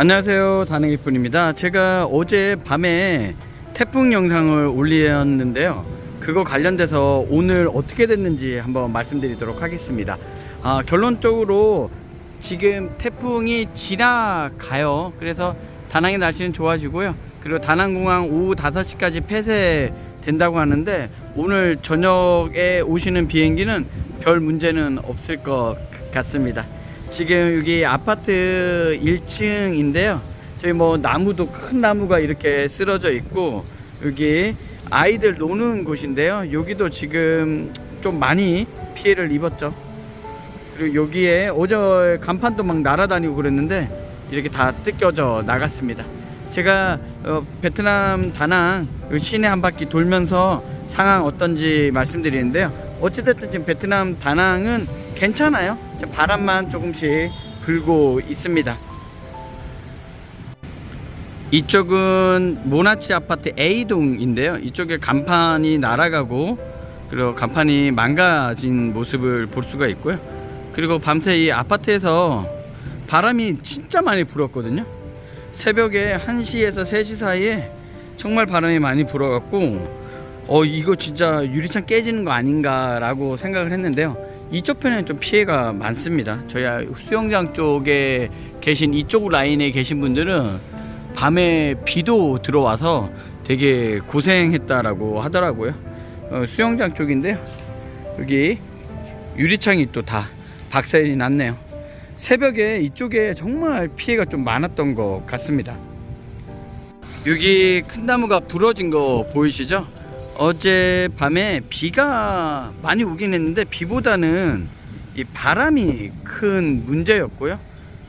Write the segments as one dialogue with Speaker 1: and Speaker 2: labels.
Speaker 1: 안녕하세요. 다능이뿐입니다. 제가 어제 밤에 태풍 영상을 올렸는데요. 그거 관련돼서 오늘 어떻게 됐는지 한번 말씀드리도록 하겠습니다. 아, 결론적으로 지금 태풍이 지나가요. 그래서 다낭의 날씨는 좋아지고요. 그리고 다낭공항 오후 5시까지 폐쇄된다고 하는데 오늘 저녁에 오시는 비행기는 별 문제는 없을 것 같습니다 지금 여기 아파트 1층인데요. 저희 뭐 나무도 큰 나무가 이렇게 쓰러져 있고 여기 아이들 노는 곳인데요. 여기도 지금 좀 많이 피해를 입었죠. 그리고 여기에 어제 간판도 막 날아다니고 그랬는데 이렇게 다 뜯겨져 나갔습니다. 제가 어, 베트남 다낭 요 시내 한 바퀴 돌면서 상황 어떤지 말씀드리는데요. 어찌됐든 지금 베트남 다낭은 괜찮아요. 좀 바람만 조금씩 불고 있습니다. 이쪽은 모나치 아파트 A동인데요. 이쪽에 간판이 날아가고 그리고 간판이 망가진 모습을 볼 수가 있고요. 그리고 밤새 이 아파트에서 바람이 진짜 많이 불었거든요. 새벽에 1시에서 3시 사이에 정말 바람이 많이 불어갖고 어 이거 진짜 유리창 깨지는 거 아닌가라고 생각을 했는데요. 이쪽 편에는 좀 피해가 많습니다. 저희 수영장 쪽에 계신 이쪽 라인에 계신 분들은 밤에 비도 들어와서 되게 고생했다라고 하더라고요. 어, 수영장 쪽인데요. 여기 유리창이 또 다 박살이 났네요. 새벽에 이쪽에 정말 피해가 좀 많았던 것 같습니다. 여기 큰 나무가 부러진 거 보이시죠? 어제 밤에 비가 많이 오긴 했는데 비보다는 이 바람이 큰 문제였고요.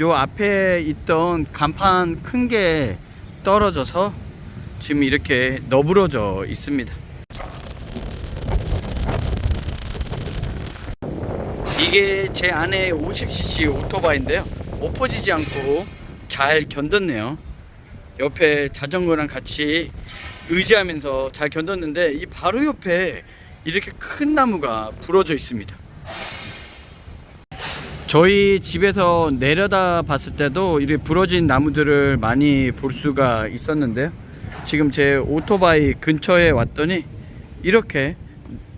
Speaker 1: 요 앞에 있던 간판 큰 게 떨어져서 지금 이렇게 너부러져 있습니다. 이게 제 안에 50cc 오토바이인데요. 엎어지지 않고 잘 견뎠네요. 옆에 자전거랑 같이 의지하면서 잘 견뎠는데 이 바로 옆에 이렇게 큰 나무가 부러져 있습니다. 저희 집에서 내려다 봤을 때도 이렇게 부러진 나무들을 많이 볼 수가 있었는데요. 지금 제 오토바이 근처에 왔더니 이렇게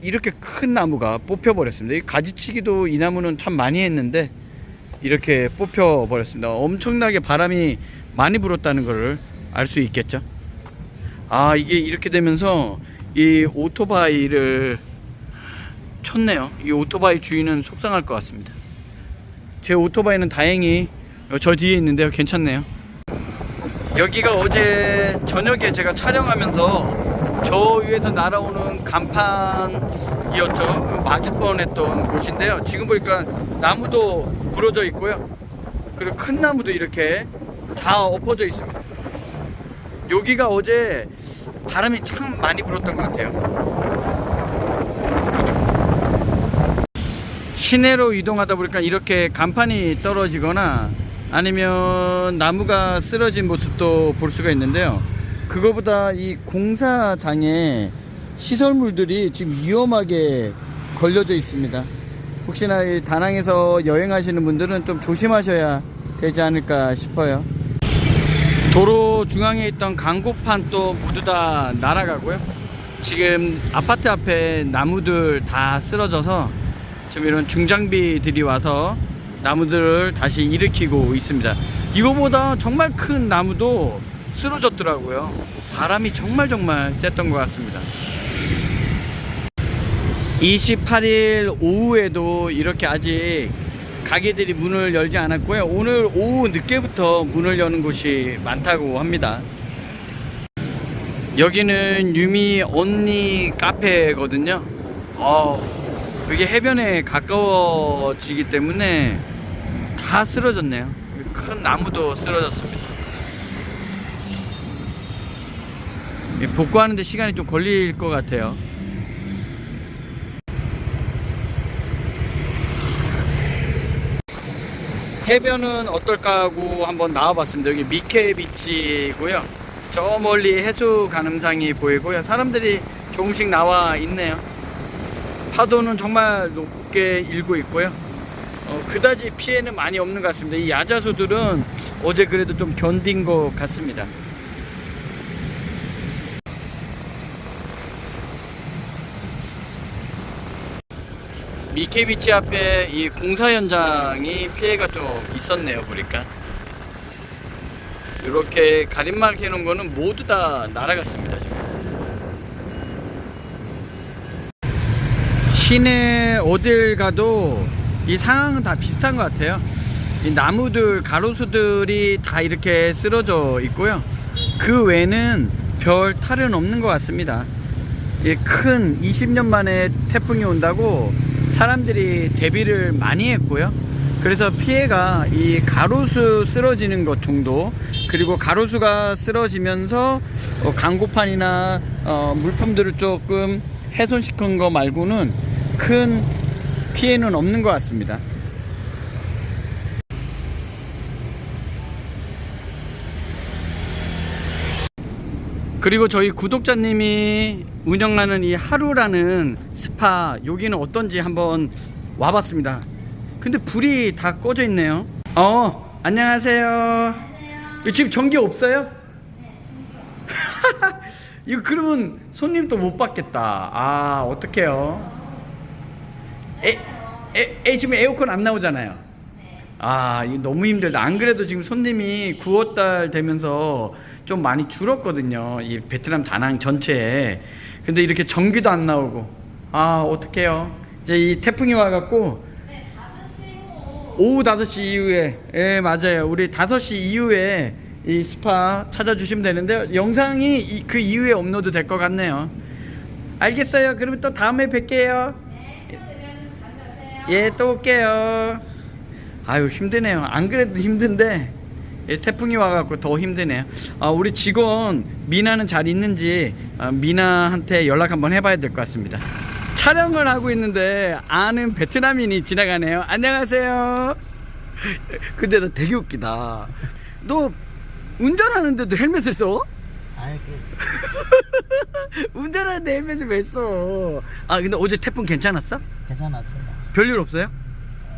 Speaker 1: 이렇게 큰 나무가 뽑혀 버렸습니다. 이 가지치기도 이 나무는 참 많이 했는데 이렇게 뽑혀 버렸습니다. 엄청나게 바람이 많이 불었다는 것을 알 수 있겠죠. 아 이게 이렇게 되면서 이 오토바이를 쳤네요. 이 오토바이 주인은 속상할 것 같습니다. 제 오토바이는 다행히 저 뒤에 있는데요. 괜찮네요. 여기가 어제 저녁에 제가 촬영하면서 저 위에서 날아오는 간판이었죠. 맞을 뻔했던 곳인데요. 지금 보니까 나무도 부러져 있고요. 그리고 큰 나무도 이렇게 다 엎어져 있습니다. 여기가 어제 바람이 참 많이 불었던 것 같아요. 시내로 이동하다 보니까 이렇게 간판이 떨어지거나 아니면 나무가 쓰러진 모습도 볼 수가 있는데요. 그거보다 이 공사장에 시설물들이 지금 위험하게 걸려져 있습니다. 혹시나 이 다낭에서 여행하시는 분들은 좀 조심하셔야 되지 않을까 싶어요. 도로 중앙에 있던 광고판도 모두 다 날아가고요. 지금 아파트 앞에 나무들 다 쓰러져서 지금 이런 중장비들이 와서 나무들을 다시 일으키고 있습니다. 이거보다 정말 큰 나무도 쓰러졌더라고요. 바람이 정말 정말 셌던 것 같습니다. 28일 오후에도 이렇게 아직 가게들이 문을 열지 않았고요. 오늘 오후 늦게부터 문을 여는 곳이 많다고 합니다. 여기는 유미 언니 카페거든요. 어, 여기 해변에 가까워지기 때문에 다 쓰러졌네요. 큰 나무도 쓰러졌습니다. 이 복구하는데 시간이 좀 걸릴 것 같아요. 해변은 어떨까 하고 한번 나와봤습니다. 여기 미케 비치고요. 저 멀리 해수 가늠상이 보이고요. 사람들이 조금씩 나와 있네요. 파도는 정말 높게 일고 있고요. 어, 그다지 피해는 많이 없는 것 같습니다. 이 야자수들은 어제 그래도 좀 견딘 것 같습니다. 미케비치 앞에 이 공사 현장이 피해가 좀 있었네요 보니까. 이렇게 가림막 해놓은 거는 모두 다 날아갔습니다 지금. 시내 어딜 가도 이 상황은 다 비슷한 것 같아요. 이 나무들 가로수들이 다 이렇게 쓰러져 있고요. 그 외에는 별 탈은 없는 것 같습니다. 이큰 20년 만에 태풍이 온다고 사람들이 대비를 많이 했고요. 그래서 피해가 이 가로수 쓰러지는 것 정도 그리고 가로수가 쓰러지면서 어, 강고판이나 어, 물품들을 조금 훼손시킨 거 말고는 큰 피해는 없는 것 같습니다. 그리고 저희 구독자님이 운영하는 이 하루라는 스파 여기는 어떤지 한번 와봤습니다. 근데 불이 다 꺼져 있네요. 어 안녕하세요. 이거 지금 전기 없어요? 이거 그러면 손님도 못 받겠다. 아 어떡해요? 에, 에, 에 지금 에어컨 안 나오잖아요. 아, 이거 너무 힘들다. 안 그래도 지금 손님이 9월달 되면서 좀 많이 줄었거든요. 이 베트남 다낭 전체에. 근데 이렇게 전기도 안 나오고. 아, 어떡해요. 이제 이 태풍이 와갖고. 오후 5시 이후에. 예, 맞아요. 우리 5시 이후에 이 스파 찾아주시면 되는데요. 영상이 이- 그 이후에 업로드 될 것 같네요. 알겠어요. 그러면 또 다음에 뵐게요. 예, 또 올게요. 아유 힘드네요. 안 그래도 힘든데 예, 태풍이 와갖고 더 힘드네요. 아, 우리 직원 미나는 잘 있는지 아, 미나한테 연락 한번 해봐야 될 것 같습니다. 촬영을 하고 있는데 아는 베트남인이 지나가네요. 안녕하세요. 근데 나 되게 웃기다. 너 운전하는데도 헬멧을 써?
Speaker 2: 아이 그
Speaker 1: 운전하는데 헬멧을 왜 써? 아 근데 어제 태풍 괜찮았어?
Speaker 2: 괜찮았습니다.
Speaker 1: 별일 없어요?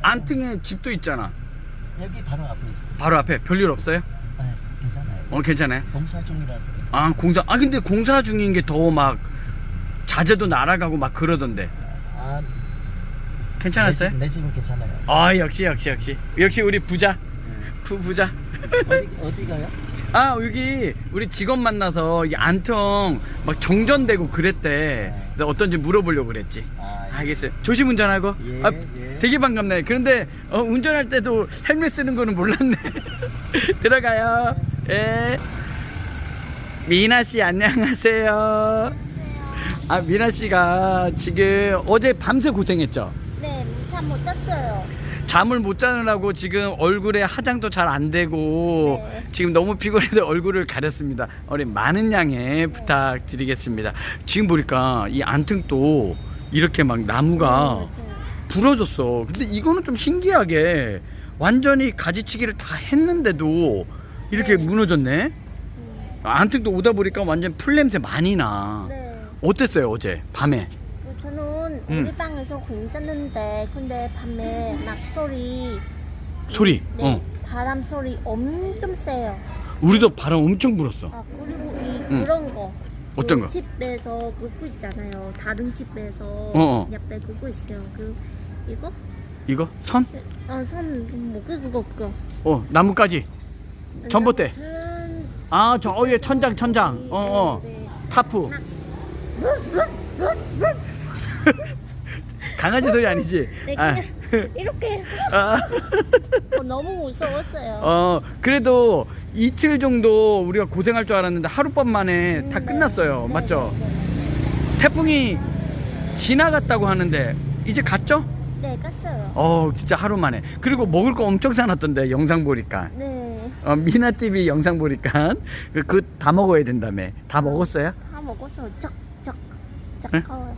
Speaker 1: 안팅에 집도 있잖아.
Speaker 2: 여기 바로 앞에 있어요.
Speaker 1: 바로 앞에 별일 없어요?
Speaker 2: 네, 괜찮아요.
Speaker 1: 어 괜찮아요.
Speaker 2: 공사 중이라서 괜찮아요.
Speaker 1: 아 공사 아 근데 공사 중인 게 더 막 자재도 날아가고 막 그러던데
Speaker 2: 아,
Speaker 1: 괜찮았어요?
Speaker 2: 내, 집, 내 집은 괜찮아요.
Speaker 1: 아 역시 역시 역시 역시 우리 부자 부 부자
Speaker 2: 어디 어디 가요?
Speaker 1: 아 여기 우리 직원 만나서 이 안통 막 정전되고 그랬대 그래서 어떤지 물어보려고 그랬지
Speaker 2: 아, 예.
Speaker 1: 알겠어요 조심 운전하고
Speaker 2: 예,
Speaker 1: 아,
Speaker 2: 예.
Speaker 1: 되게 반갑네 그런데 어, 운전할 때도 헬멧 쓰는 거는 몰랐네 들어가요 예 미나 씨 안녕하세요 아 미나 씨가 지금 어제 밤새 고생했죠
Speaker 3: 네, 잠 못 잤어요.
Speaker 1: 잠을 못 자느라고 지금 얼굴에 화장도 잘 안 되고
Speaker 3: 네.
Speaker 1: 지금 너무 피곤해서 얼굴을 가렸습니다. 우리 많은 양해 부탁드리겠습니다. 지금 보니까 이 안등도 이렇게 막 나무가
Speaker 3: 맞아요.
Speaker 1: 부러졌어. 근데 이거는 좀 신기하게 완전히 가지치기를 다 했는데도 이렇게
Speaker 3: 네.
Speaker 1: 무너졌네.
Speaker 3: 음,
Speaker 1: 안등도 오다 보니까 완전 풀 냄새 많이 나.
Speaker 3: 네.
Speaker 1: 어땠어요 어제 밤에?
Speaker 3: 그 저는
Speaker 1: 음.
Speaker 3: 우리 방에서 공 잤는데 근데 밤에 막 소리
Speaker 1: 소리.
Speaker 3: 네,
Speaker 1: 어.
Speaker 3: 바람 소리 엄청 세요.
Speaker 1: 우리도 바람 엄청 불었어.
Speaker 3: 아 그리고 이
Speaker 1: 음.
Speaker 3: 그런 거.
Speaker 1: 어떤
Speaker 3: 그
Speaker 1: 거?
Speaker 3: 집에서 그거 있잖아요. 다른 집에서
Speaker 1: 어.
Speaker 3: 옆에 그거 있어요. 그 이거?
Speaker 1: 이거 선?
Speaker 3: 어선 뭐그 그거 그거.
Speaker 1: 어 나무까지. 전봇대.
Speaker 3: 아무튼
Speaker 1: 아, 저 위에 천장, 천장.
Speaker 3: 네,
Speaker 1: 어, 어.
Speaker 3: 네, 네.
Speaker 1: 타프. 강아지 소리 아니지?
Speaker 3: 네,
Speaker 1: 아,
Speaker 3: 그냥 이렇게
Speaker 1: 아,
Speaker 3: 어, 너무 무서웠어요.
Speaker 1: 어, 그래도 이틀 정도 우리가 고생할 줄 알았는데 하룻밤 만에 다
Speaker 3: 음, 네.
Speaker 1: 끝났어요.
Speaker 3: 네,
Speaker 1: 맞죠?
Speaker 3: 네,
Speaker 1: 태풍이 지나갔다고 하는데 이제 갔죠?
Speaker 3: 네, 갔어요.
Speaker 1: 어, 진짜 하루 만에. 그리고 먹을 거 엄청 사놨던데 영상 보니까.
Speaker 3: 네,
Speaker 1: 어, 미나 TV 영상 보니까 그 다 먹어야 된다며. 다 먹었어요?
Speaker 3: 다 먹었어요. 적, 적,
Speaker 1: 네?
Speaker 3: 적어요.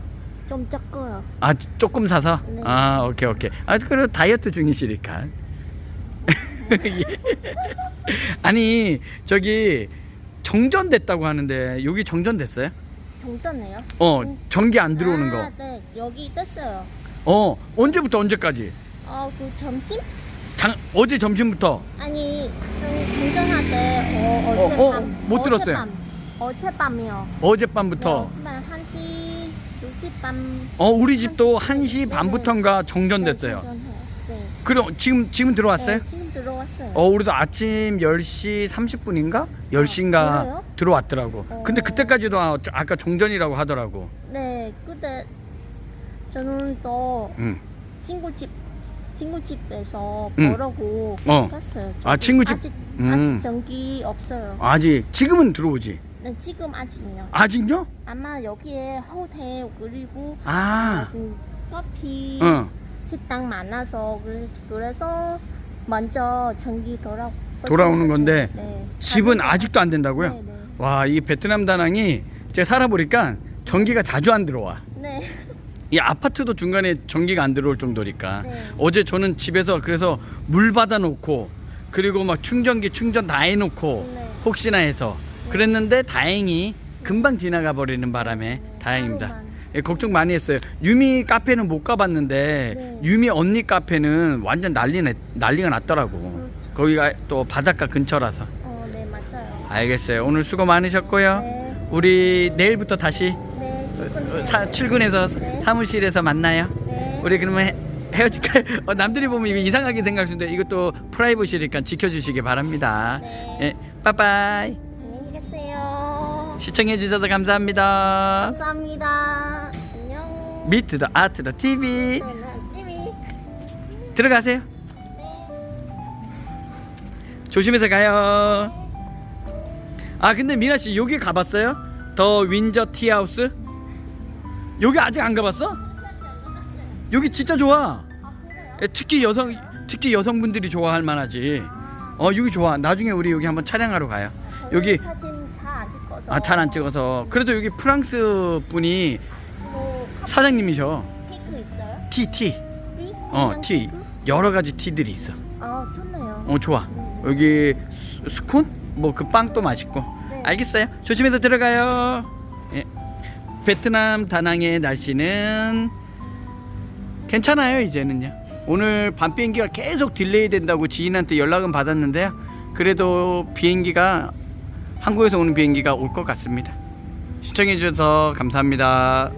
Speaker 3: 좀 적어요.
Speaker 1: 아 조금 사서?
Speaker 3: 네.
Speaker 1: 아 오케이 오케이 아 그래 다이어트 중이시니까 예. 아니 저기 정전됐다고 하는데 여기 정전됐어요?
Speaker 3: 정전해요?
Speaker 1: 어 전기 안 들어오는
Speaker 3: 아,
Speaker 1: 거.
Speaker 3: 네, 여기 떴어요.
Speaker 1: 어 언제부터 언제까지?
Speaker 3: 어, 그 점심?
Speaker 1: 장 어제 점심부터.
Speaker 3: 아니, 좀 운전할 때 어,
Speaker 1: 어, 어,
Speaker 3: 어젯밤
Speaker 1: 못 들었어요.
Speaker 3: 어젯밤, 어젯밤이요.
Speaker 1: 어젯밤부터
Speaker 3: 네, 정말 1시 2시
Speaker 1: 밤어 우리 집도
Speaker 3: 한
Speaker 1: 1시
Speaker 3: 시,
Speaker 1: 반부터인가
Speaker 3: 네,
Speaker 1: 정전됐어요.
Speaker 3: 정전해요. 네.
Speaker 1: 그럼 지금 지금 들어왔어요?
Speaker 3: 네, 지금 들어왔어요.
Speaker 1: 어 우리도 아침 10시 30분인가? 10시인가
Speaker 3: 그래요?
Speaker 1: 들어왔더라고.
Speaker 3: 어.
Speaker 1: 근데 그때까지도 아- 아까 정전이라고 하더라고.
Speaker 3: 네, 그때 저는 또
Speaker 1: 응.
Speaker 3: 친구 집 친구 집에서
Speaker 1: 응.
Speaker 3: 보려고
Speaker 1: 어.
Speaker 3: 갔어요.
Speaker 1: 아, 친구 집?
Speaker 3: 아직
Speaker 1: 음.
Speaker 3: 아직 전기 없어요.
Speaker 1: 아직 지금은 들어오지.
Speaker 3: 네, 지금 아직요.
Speaker 1: 아직요?
Speaker 3: 아마 여기에 호텔 그리고
Speaker 1: 아.
Speaker 3: 커피
Speaker 1: 어.
Speaker 3: 식당 많아서 그래- 그래서 먼저 전기 돌아
Speaker 1: 돌아오는 건데
Speaker 3: 네.
Speaker 1: 집은
Speaker 3: 가는
Speaker 1: 아직도 안 된다고요?
Speaker 3: 네, 네.
Speaker 1: 와, 이 베트남 다낭이 제가 살아보니까 전기가 자주 안 들어와.
Speaker 3: 네.
Speaker 1: 이 아파트도 중간에 전기가 안 들어올 정도니까
Speaker 3: 네.
Speaker 1: 어제 저는 집에서 그래서 물 받아 놓고 그리고 막 충전기 충전 다 해놓고
Speaker 3: 네.
Speaker 1: 혹시나 해서 그랬는데 다행히 금방 지나가 버리는 바람에 다행입니다.
Speaker 3: 하루만.
Speaker 1: 예, 걱정 많이 했어요. 유미 카페는 못 가봤는데
Speaker 3: 네.
Speaker 1: 유미 언니 카페는 완전 난리 내, 난리가 났더라고.
Speaker 3: 그렇죠.
Speaker 1: 거기가 또 바닷가 근처라서.
Speaker 3: 어, 네, 맞아요.
Speaker 1: 알겠어요. 오늘 수고 많으셨고요.
Speaker 3: 네.
Speaker 1: 우리 내일부터 다시
Speaker 3: 네, 출근해요.
Speaker 1: 사, 출근해서
Speaker 3: 네.
Speaker 1: 사무실에서 만나요.
Speaker 3: 네.
Speaker 1: 우리 그러면 헤- 헤어질까요? 어, 남들이 보면 이거 이상하게 생각할 수 있는데 이것도 프라이버시니까 지켜주시기 바랍니다.
Speaker 3: 네.
Speaker 1: 예, 빠빠이.
Speaker 3: 안녕히 계세요.
Speaker 1: 시청해 주셔서 감사합니다.
Speaker 3: 감사합니다. 안녕.
Speaker 1: 미트 더 아트 더 TV. 들어가세요.
Speaker 3: 네.
Speaker 1: 조심해서 가요. 아 근데 미나 씨 여기 가봤어요? 더 윈저 티하우스? 여기 아직 안 가봤어? 여기 진짜 좋아. 예, 특히 여성 특히 여성분들이 좋아할 만하지.
Speaker 3: 아,
Speaker 1: 어 여기 좋아. 나중에 우리 여기 한번 촬영하러 가요.
Speaker 3: 저는
Speaker 1: 여기
Speaker 3: 사진.
Speaker 1: 아 잘 안 찍어서 그래도 여기 프랑스 분이
Speaker 3: 뭐
Speaker 1: 사장님이셔.
Speaker 3: 피크 있어요?
Speaker 1: 티 티.
Speaker 3: 티?
Speaker 1: 어
Speaker 3: 그냥
Speaker 1: 티.
Speaker 3: 피크?
Speaker 1: 여러 가지 티들이 있어.
Speaker 3: 아, 좋네요.
Speaker 1: 어 좋아.
Speaker 3: 네.
Speaker 1: 여기 스- 스콘 뭐 그 빵도 맛있고.
Speaker 3: 네.
Speaker 1: 알겠어요. 조심해서 들어가요. 예. 베트남 다낭의 날씨는 괜찮아요 이제는요. 오늘 밤 비행기가 계속 딜레이 된다고 지인한테 연락은 받았는데요. 그래도 비행기가 한국에서 오는 비행기가 올 것 같습니다. 시청해 주셔서 감사합니다.